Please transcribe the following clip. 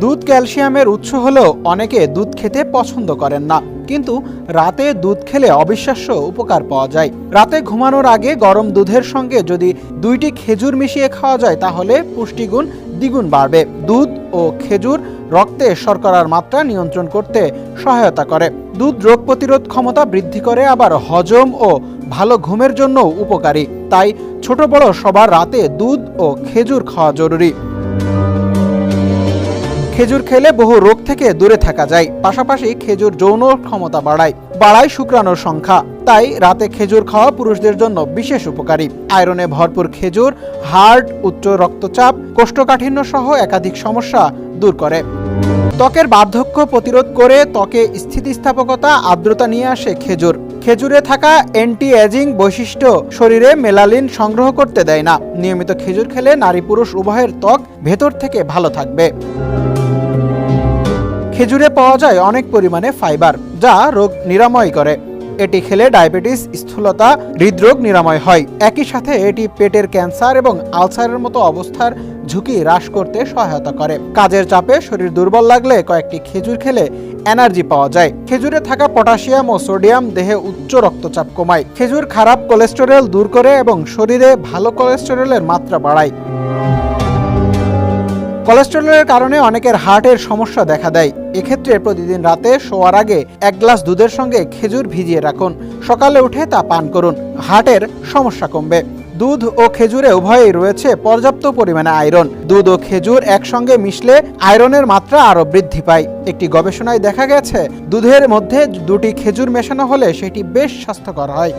দুধ ক্যালসিয়ামের উৎস হলেও অনেকে দুধ খেতে পছন্দ করেন না। কিন্তু রাতে দুধ খেলে অবিশ্বাস্য উপকার পাওয়া যায়। রাতে ঘুমানোর আগে গরম দুধের সঙ্গে যদি দুইটি খেজুর মিশিয়ে খাওয়া যায়, তাহলে পুষ্টিগুণ দ্বিগুণ বাড়বে। দুধ ও খেজুর রক্তে শর্করার মাত্রা নিয়ন্ত্রণ করতে সহায়তা করে। দুধ রোগ প্রতিরোধ ক্ষমতা বৃদ্ধি করে, আবার হজম ও ভালো ঘুমের জন্য উপকারী। তাই ছোট বড় সবার রাতে দুধ ও খেজুর খাওয়া জরুরি। খেজুর খেলে বহু রোগ থেকে দূরে থাকা যায়। পাশাপাশি খেজুর যৌন ক্ষমতা বাড়ায় বাড়ায় শুক্রাণুর সংখ্যা। তাই রাতে খেজুর খাওয়া পুরুষদের জন্য বিশেষ উপকারী। আয়রনে ভরপুর খেজুর হার্ট উচ্চ রক্তচাপ, কোষ্ঠকাঠিন্য সহ একাধিক সমস্যা দূর করে। ত্বকের বার্ধক্য প্রতিরোধ করে ত্বকে স্থিতিস্থাপকতা, আর্দ্রতা নিয়ে আসে খেজুর। খেজুরে থাকা অ্যান্টি এজিং বৈশিষ্ট্য শরীরে মেলালিন সংগ্রহ করতে দেয় না। নিয়মিত খেজুর খেলে নারী পুরুষ উভয়ের ত্বক ভেতর থেকে ভালো থাকবে। খেজুরে পাওয়া যায় অনেক পরিমাণে ফাইবার, যা রোগ নিরাময় করে। এটি খেলে ডায়াবেটিস, স্থূলতা, হৃদরোগ নিরাময় হয়। একই সাথে এটি পেটের ক্যান্সার এবং আলসারের মতো অবস্থার ঝুঁকি হ্রাস করতে সহায়তা করে। কাজের চাপে শরীর দুর্বল লাগলে কয়েকটি খেজুর খেলে এনার্জি পাওয়া যায়। খেজুরে থাকা পটাশিয়াম ও সোডিয়াম দেহে উচ্চ রক্তচাপ কমায়। খেজুর খারাপ কোলেস্টেরল দূর করে এবং শরীরে ভালো কোলেস্টেরলের মাত্রা বাড়ায়। কোলেস্টেরলের কারণে অনেকের হার্টের সমস্যা দেখা দেয়। এক্ষেত্রে প্রতিদিন রাতে শোয়ার আগে এক গ্লাস দুধের সঙ্গে খেজুর ভিজিয়ে রাখুন। সকালে উঠে তা পান করুন। হার্টের সমস্যা কমবে। দুধ ও খেজুরে উভয়েই রয়েছে পর্যাপ্ত পরিমাণে আয়রন। দুধ ও খেজুর একসঙ্গে মিশলে আয়রনের মাত্রা আরও বৃদ্ধি পায়। একটি গবেষণায় দেখা গেছে, দুধের মধ্যে দুটি খেজুর মেশানো হলে সেটি বেশ স্বাস্থ্যকর হয়।